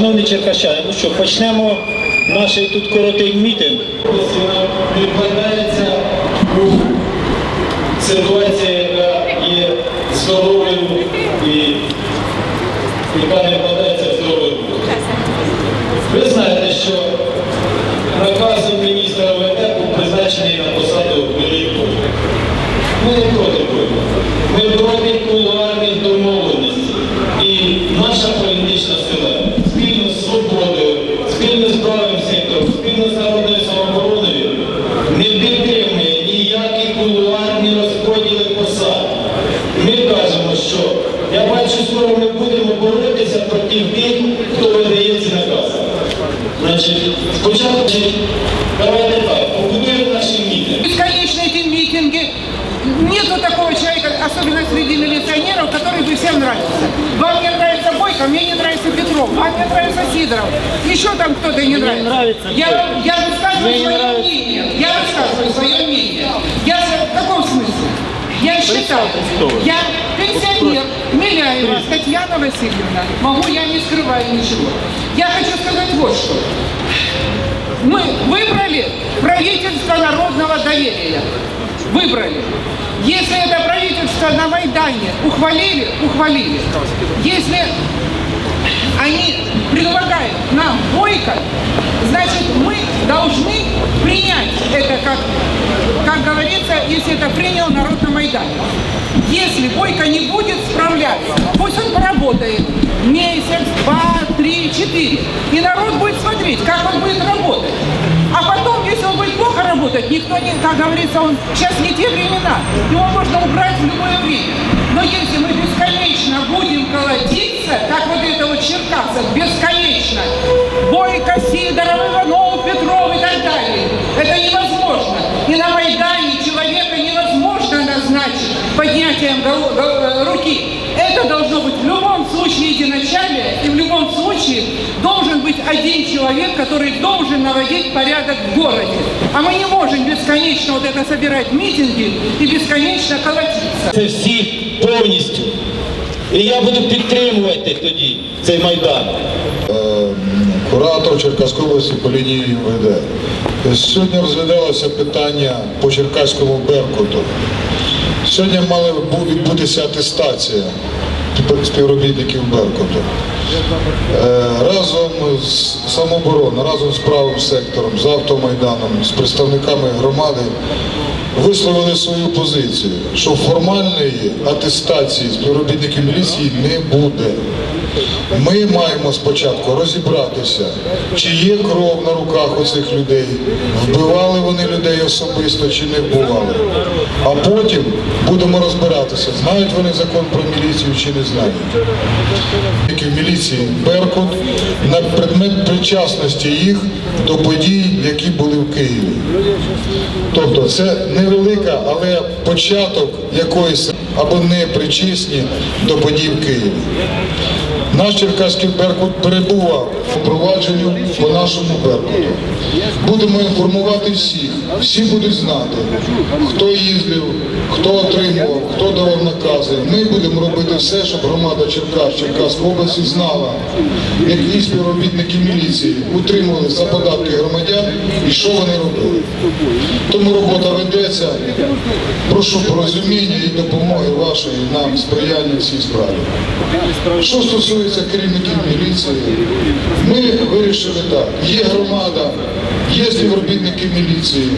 Шановні черкащани, ну що, почнемо наш тут коротий мітинг. Відкладається ситуація, Нету такого человека, особенно среди милиционеров, который бы всем нравится. Вам не нравится Бойко, мне не нравится Петров, вам не нравится Сидоров. Еще там кто-то не нравится. нравится я, я высказываю свое мнение. Я высказываю свое мнение. Я в каком смысле? Я считаю, я пенсионер Миляева Татьяна Васильевна. Могу, я не скрываю ничего. Я хочу сказать вот что. Мы выбрали правительство народного доверия. Выбрали. Если это правительство на Майдане ухвалили, ухвалили. Если они предлагают нам бойкот, значит мы должны принять это как, как говорится, если это принял народ на Майдане. Если Бойко не будет справляться, пусть он поработает месяц, два, три, четыре. И народ будет смотреть, как он будет работать. А потом, если он будет плохо работать, никто не, как говорится, он сейчас не те времена. Его можно убрать в любое время. Но если мы бесконечно будем колотиться, как вот это вот Черкасов, бесконечно, Бойко, Сидоров, Иванов, Петров и так далее, это невозможно. И на Майдане человека невозможно назначить поднятием руки. Это должно быть в любом случае единоначалие, и в любом случае должен быть один человек, который должен наводить порядок в городе. А мы не можем бесконечно вот это собирать митинги и бесконечно колотиться. Це всіх повністю. І я буду підтримувати тоді цей майдан. куратор Черкаської області по лінії МВД. Сьогодні розглядалося питання по Черкаському Беркуту. Сьогодні мала бу- відбутися атестація співробітників Беркуту. Е, Разом з самообороною, разом з правим сектором, з автомайданом, з представниками громади висловили свою позицію, що формальної атестації співробітників міліції не буде. Ми маємо спочатку розібратися, чи є кров на руках у цих людей, вбивали вони людей особисто чи не вбивали. А потім будемо розбиратися, знають вони закон про міліцію чи не знають. Тільки в міліції Беркут на предмет причасності їх до подій, які були в Києві. Тобто це невелика, але початок якоїсь або непричисні до подій в Києві. Наш Черкаський Беркут перебував у провадженню по нашому Беркуту. Будемо інформувати всіх, всі будуть знати, хто їздив, хто отримував, хто давав накази. Ми будемо робити все, щоб громада Черкас, Черкаської області знала, які співробітники міліції утримували за податки громадян і що вони робили. Тому робота ведеться. Прошу про розуміння і допомоги вашої нам сприяння в цій справі. Що стосується керівників міліції, ми вирішили так. Є громада, є співробітники міліції,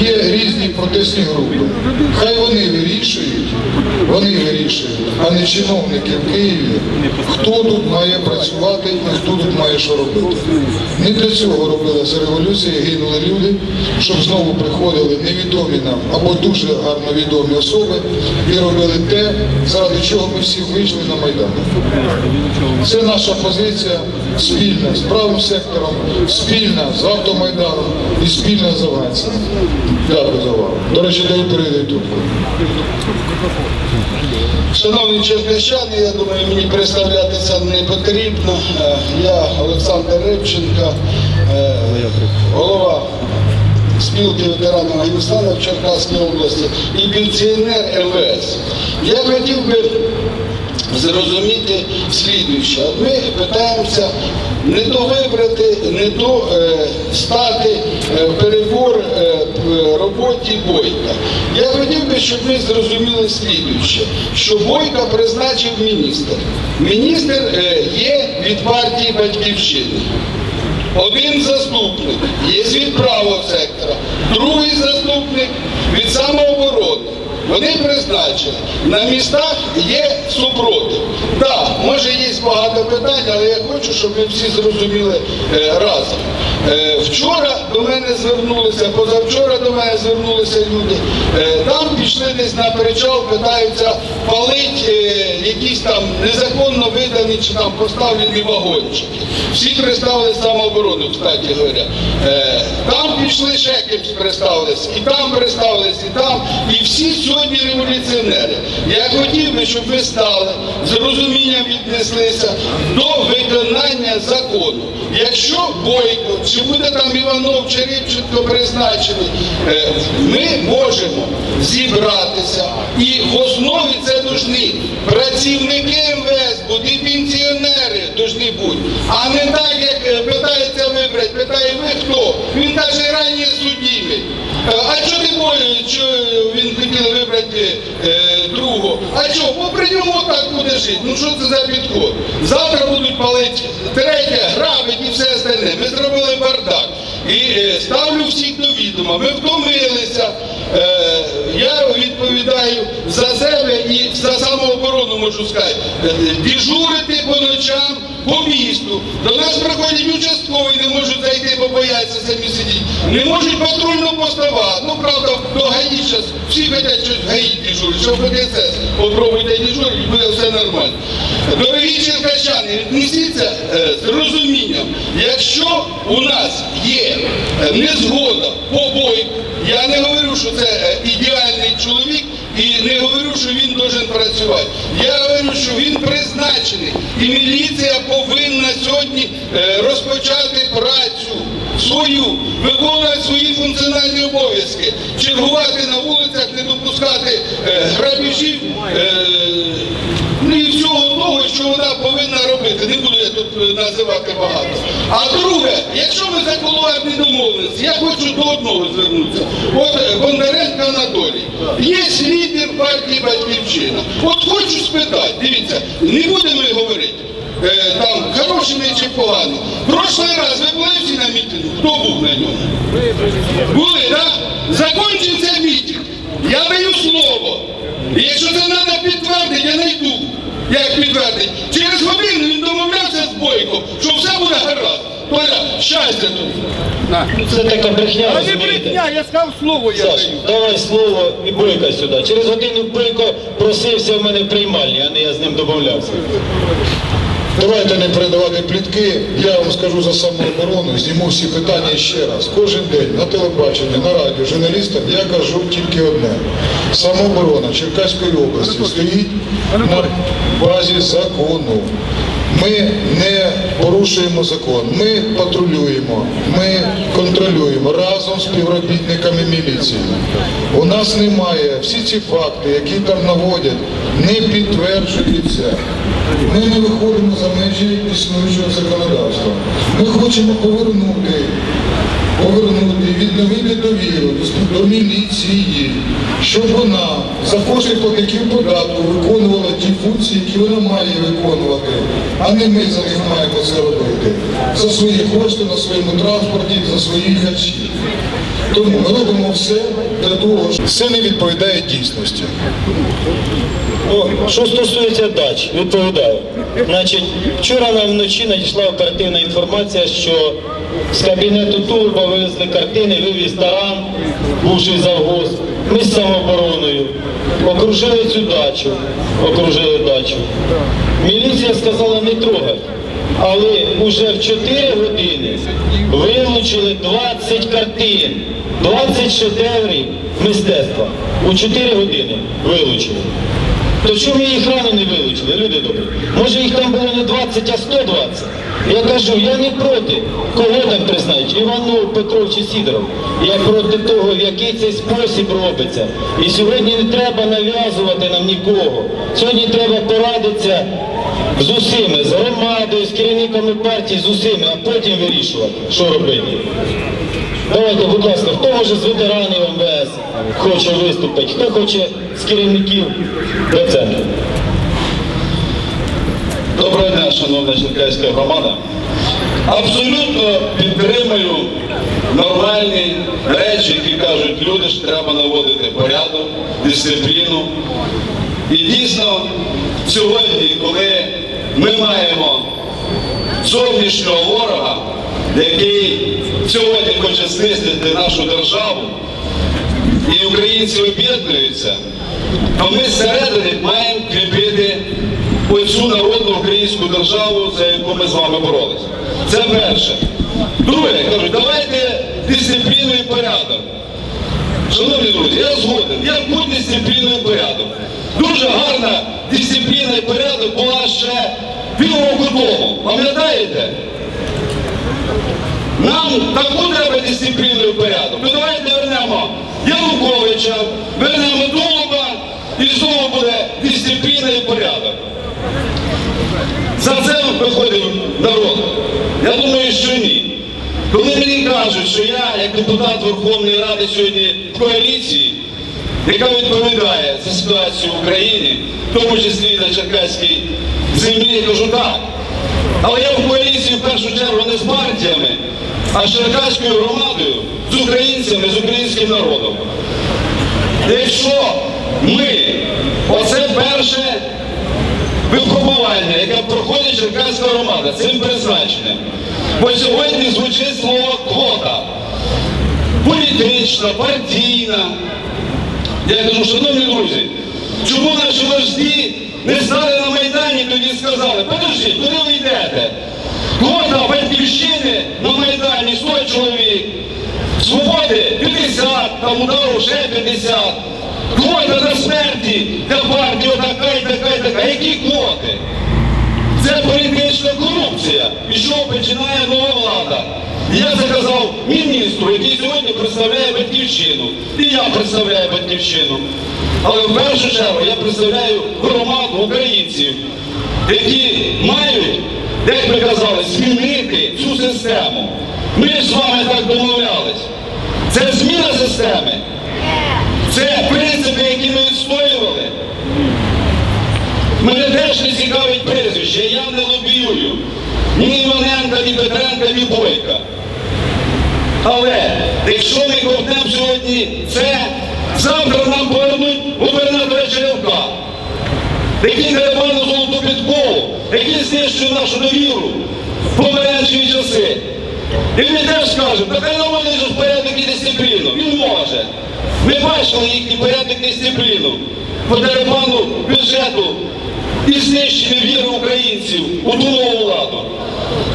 є різні протестні групи. Хай вони вирішують, вони вирішують, а не чиновники в Києві, хто тут має працювати і хто тут має що робити. Не для цього робилася революція, гинули люди, щоб знову приходили невідомі нам або дуже гарно відомі особи і робили те, заради чого ми всі вийшли на Майдан. Це наша позиція спільна з правим сектором, спільна з автомайданом і спільна з афганцями. Дякую за увагу. До речі, дай передаю трубку. Шановні черкащани, я думаю, мені представлятися не потрібно. Е, Я Олександр Рибченко, е, голова спілки ветеранів Афганістану в Черкаській області і пенсіонер МВС. Я хотів би зрозуміти слідуюче. Ми питаємося не то вибрати, не то е, стати е, перебор е, роботі Бойка. Я хотів би, щоб ми зрозуміли слідуюче, що Бойка призначив міністр. Міністр е, є від партії Батьківщини. Один заступник є від правого сектора, другий заступник від самооборони. Вони призначені. На містах є супротив. Так, може є багато питань, але я хочу, щоб ви всі зрозуміли е, разом. Е, вчора до мене звернулися, позавчора до мене звернулися люди. Е, там пішли десь на причал, питаються палить якісь там незаконно видані чи там поставлені вагончики. Всі представили самооборону, кстати говоря. Там пішли ще кимсь представились, і там представились, і там, і всі сьогодні революціонери. Я хотів би, щоб ви стали з розумінням віднеслися до виконання закону. Якщо Бойко, чи буде там Іванов чи Рибченко призначений, е, ми можемо зібратися і в основі це должны працівники МВС бути, і пенсіонери должны бути. А не так, як е, питається вибрати, питає ви хто? Він навіть раніше судимий. Е, А що ти боїш, що він хотів вибрати е, другого? А що, бо при ньому так буде жити. Ну що це за підход? Завтра будуть палити третє, грабить і все остальне. Ми зробили бардак. І е, ставлю всіх до відома. Ми втомилися. Е, я відповідаю за себе і за можу сказати. По ночам по місту. До нас приходять участкові, не можуть зайти, бо бояться самі сидіти. Не можуть патрульно постава. Ну, правда, до ГАІ зараз всі хочуть щось в ГАІ дежурити, що в ПДСС. Попробуйте дежурити, буде все нормально. Дорогі черкащани, віднесіться е, з розумінням. Якщо у нас є е, незгода по бойку, я не говорю, що це е, ідеальний чоловік, і не говорю, що він должен працювати. Я говорю, що він призначений. І міліція повинна сьогодні е, розпочати працю свою, виконувати свої функціональні обов'язки, чергувати на вулицях, не допускати грабіжів. грабежів. е, Ну і всього того, що вона повинна робити, не буду я тут е, називати багато. А друге, якщо ми за кулуарні домовленості, я хочу до одного звернутися. От е, Бондаренко Анатолій, є лідер партії Батьківщина. От хочу спитати, дивіться, не будемо говорити. е, Там хороший ми чи поганий. Прошлий раз ви були всі на мітингу? Хто був на ньому? Були, так? Закончився мітинг. Я даю слово. І якщо це треба підтвердити, я знайду. Як підтвердити? Через годину він з що все буде гаразд. Толя, щастя тут. Це така брехня, А не брехня, я сказав слово я Саш, даю. давай слово і Бойка сюди. Через годину Бойко просився в мене в приймальні, а не я з ним домовлявся. Давайте не передавати плітки. Я вам скажу за самооборону, зніму всі питання ще раз. Кожен день на телебаченні, на радіо, журналістам я кажу тільки одне. Самооборона Черкаської області стоїть на базі закону. Ми не порушуємо закон, ми патрулюємо, ми контролюємо разом з співробітниками міліції. У нас немає всі ці факти, які там наводять, не підтверджуються. Ми не виходимо за межі існуючого законодавства. Ми хочемо повернути, повернути, відновити довіру до, міліції, щоб вона за кошти платників податку виконувала ті функції, які вона має виконувати, а не ми за них маємо це робити. За свої кошти на своєму транспорті, за свої харчі. Тому ми робимо все для того, що це не відповідає дійсності. Ну, що стосується дач, відповідаю. Значить, вчора нам вночі надійшла оперативна інформація, що з кабінету Турбо вивезли картини, вивіз таран, бувший завгоз. Ми з окружили цю дачу, окружили дачу. Міліція сказала не трогати. Але вже в 4 години вилучили 20 картин, 20 шедеврів мистецтва. У 4 години вилучили. То чому їх рано не вилучили, люди добрі? Може їх там було не 20, а 120? Я кажу, я не проти. Кого там признають? Іванов, Петров чи Сідоров. Я проти того, в який цей спосіб робиться. І сьогодні не треба нав'язувати нам нікого. Сьогодні треба порадитися з усіми, з громадою, з керівниками партії, з усіми, а потім вирішувати, що робити. Давайте, будь ласка, хто може з ветеранів МВС хоче виступити, хто хоче з керівників до центру. Доброго дня, шановна Черкаська громада. Абсолютно підтримую нормальні речі, які кажуть, люди ж треба наводити порядок, дисципліну. І дійсно, сьогодні, коли ми маємо зовнішнього ворога, який сьогодні хоче знищити нашу державу, і українці об'єднуються, то ми зсередини маємо українську за яку ми з вами боролися. Це перше. Друге, кажуть, давайте дисципліну і порядок. Шановні друзі, я згоден, як будь дисципліну і порядок. Дуже гарна дисципліна і порядок була ще півроку тому. Пам'ятаєте? Нам таку треба дисципліну і порядок. Ну давайте вернемо Януковича, вернемо Долуба і знову буде дисципліна і порядок. За це виходив народ. Я думаю, що ні. Коли мені кажуть, що я, як депутат Верховної Ради сьогодні в коаліції, яка відповідає за ситуацію в Україні, в тому числі на Черкаській землі, я кажу так. Але я в коаліції в першу чергу не з партіями, а з Черкаською громадою, з українцями, з українським народом. Якщо ми, оце перше випробування, яке проходить Черкаська громада, цим призначенням. Бо сьогодні звучить слово квота. Політична, партійна. Я кажу, шановні друзі, чому наші вожді не стали на Майдані тоді сказали, подождіть, куди ви йдете? Квота батьківщини на Майдані 100 чоловік, свободи 50, там удару ще 50. Квота до смерті для партії така і така і така. Які квоти? Це політична корупція. І що починає нова влада? Я заказав міністру, який сьогодні представляє батьківщину. І я представляю батьківщину. Але в першу чергу я представляю громаду українців, які мають, як ми казали, змінити цю систему. Ми ж з вами так домовлялись. Це зміна системи. Це принципи, які ми відстоювали. Мене теж не цікавить прізвище, я не лобіюю. Ні Іваненка, ні Петренка, ні Бойка. Але якщо ми ковтнемо сьогодні це, завтра нам повернуть губернатора Черевка, який на золоту підкову, який знищує нашу довіру в помаранчеві часи. І він теж скаже, та хай наводить порядок і дисципліну. Він може. Ми бачили їхній порядок дисципліну по дерибану бюджету і знищення віри українців у ту нову владу.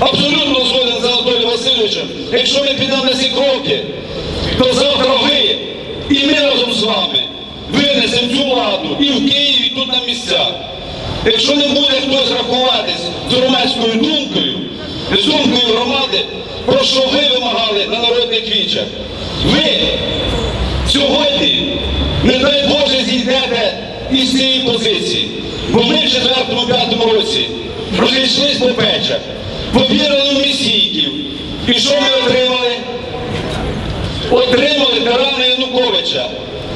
Абсолютно згоден з Анатолієм Васильовичем. Якщо ми підемо на ці кроки, то завтра ви і ми разом з вами винесемо цю владу і в Києві, і тут на місцях. Якщо не буде хтось рахуватись з громадською думкою, з думкою громади, про що ви вимагали на народних вічах, ви сьогодні, не дай Боже, зійдете із цієї позиції. Бо ми в четвертому-п'ятому році розійшлись по печах, повірили в месійків. І що ми отримали? Отримали тирана Януковича,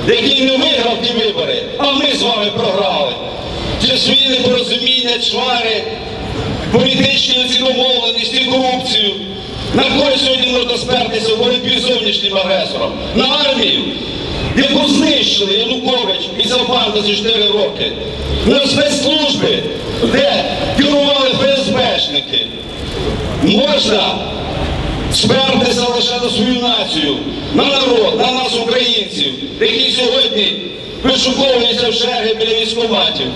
який не виграв ті вибори, а ми з вами програли. Через свої непорозуміння, чвари, політичні оці домовленості, корупцію. На кого сьогодні можна спертися в боротьбі з зовнішнім агресором? На армію, яку знищили Янукович і Завбанда за 4 роки. На спецслужби, де керували ФСБшники. Можна спертися лише на свою націю, на народ, на нас, українців, які сьогодні вишуковуються в черги біля військоматів.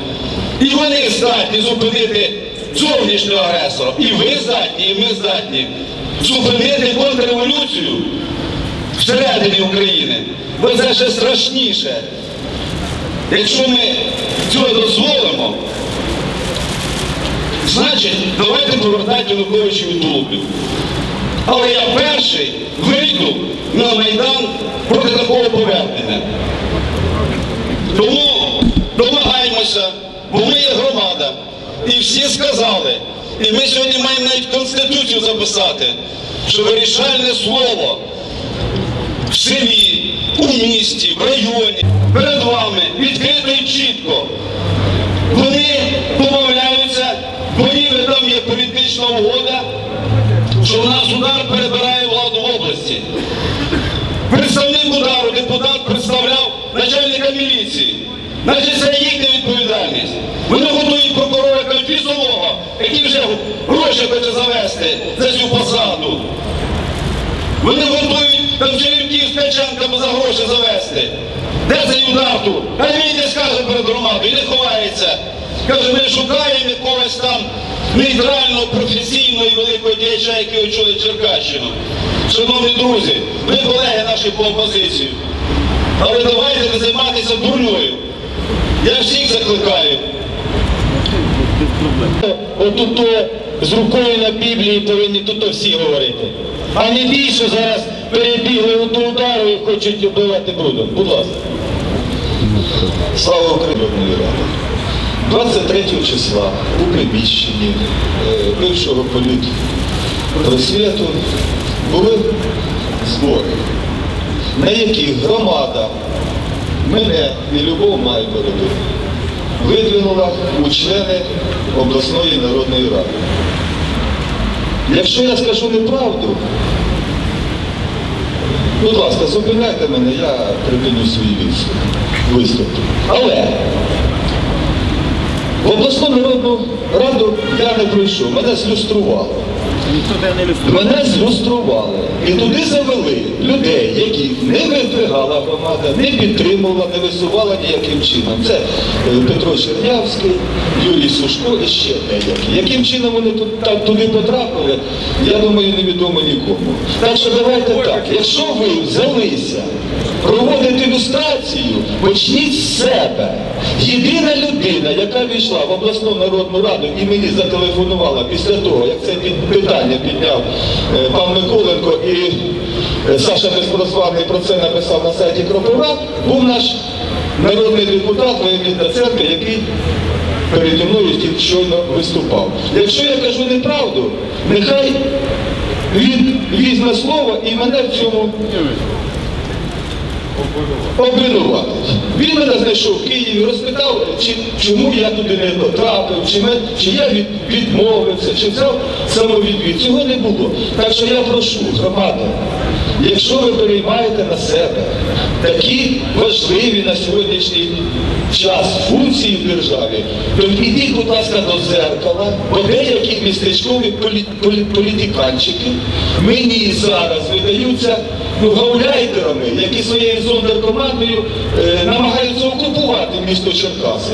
І вони здатні зупинити зовнішнього агресора. І ви здатні, і ми здатні зупинити контрреволюцію всередині України. Бо це ще страшніше. Якщо ми цього дозволимо, значить, давайте повертати Януковичу від Лупів. Але я перший вийду на Майдан проти такого повернення. Тому домагаємося, бо ми є громада. І всі сказали, і ми сьогодні маємо навіть Конституцію записати, що вирішальне слово в селі, у місті, в районі, перед вами відкрито і чітко. Вони домовляються, бо ніби там є політична угода, що в нас удар перебирає владу в області. Представник удару, депутат представляв начальника міліції. Значить, це їхня відповідальність. Вони готують прокурора Конфісового, який вже гроші хоче завести за цю посаду. Вони готують там черівків з Ткаченками за гроші завести. Де цей удар тут? А він не скаже перед громадою, і не ховається. Каже, ми шукаємо якогось там нейтрального, професійного і великого діяча, який очолить Черкащину. Шановні друзі, ви колеги наші по опозицію. Але давайте не займатися дурньою. Я всіх закликаю. Отут з рукою на Біблії повинні тут всі говорити. А не більше зараз перебігли до удару і хочуть вбивати брудом. Будь ласка. Слава Україні! 23 числа у приміщенні е, бившого політпросвіту були збори, на яких громада мене і Любов Майбороду видвинула у члени обласної народної ради. Якщо я скажу неправду, Будь ласка, зупиняйте мене, я припиню свій виступ. виступ. Але в обласну народну раду я не прийшов, мене злюстрували. Мене злюстрували. І туди завели людей, які не випрягала громада, не підтримувала, не висувала ніяким чином. Це е, Петро Чернявський, Юрій Сушко і ще деякі. Яким чином вони туди потрапили, я думаю, невідомо нікому. Так що давайте так, якщо ви взялися проводити люстрацію, почніть з себе. Єдина людина, яка війшла в обласну народну раду і мені зателефонувала після того, як це під- питання підняв е, пан Миколенко і е, Саша Безпрозваний про це написав на сайті Кропива, був наш народний депутат Леонід Даценко, який переді мною щойно виступав. Якщо я кажу неправду, нехай він візьме слово і мене в цьому обвинуватить. Він мене знайшов в Києві, розпитав, чи, чому я туди не потрапив, чи, чи я від, відмовився, чи взяв самовідвід. Цього не було. Так що я прошу, громада, якщо ви переймаєте на себе такі важливі на сьогоднішній час функції в державі, то підіть, будь ласка, до зеркала, бо деякі містечкові полі, полі, політиканчики мені зараз видаються ну, гауляйтерами, які своєю зондеркомандою е, намагаються окупувати місто Черкаси.